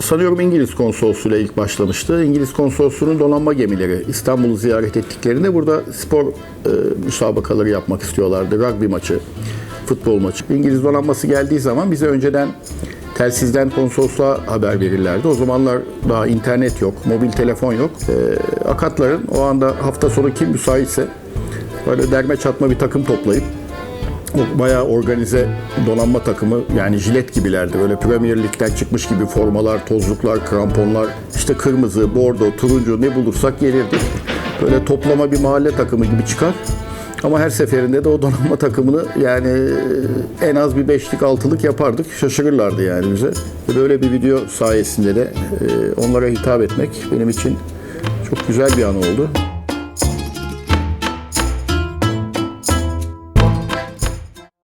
sanıyorum İngiliz konsolosluğuyla ilk başlamıştı. İngiliz konsoloslığunun donanma gemileri İstanbul'u ziyaret ettiklerinde burada spor e, müsabakaları yapmak istiyorlardı. Rugby maçı, futbol maçı. İngiliz donanması geldiği zaman bize önceden telsizden konsolosluğa haber verirlerdi. O zamanlar daha internet yok, mobil telefon yok. E, akatların o anda hafta sonu kim müsaitse böyle derme çatma bir takım toplayıp bayağı organize donanma takımı yani jilet gibilerdi. Böyle Premier Lig'den çıkmış gibi formalar, tozluklar, kramponlar, işte kırmızı, bordo, turuncu ne bulursak gelirdik. Böyle toplama bir mahalle takımı gibi çıkar. Ama her seferinde de o donanma takımını yani en az bir beşlik altılık yapardık. Şaşırırlardı yani bize. Böyle bir video sayesinde de e, onlara hitap etmek benim için çok güzel bir an oldu.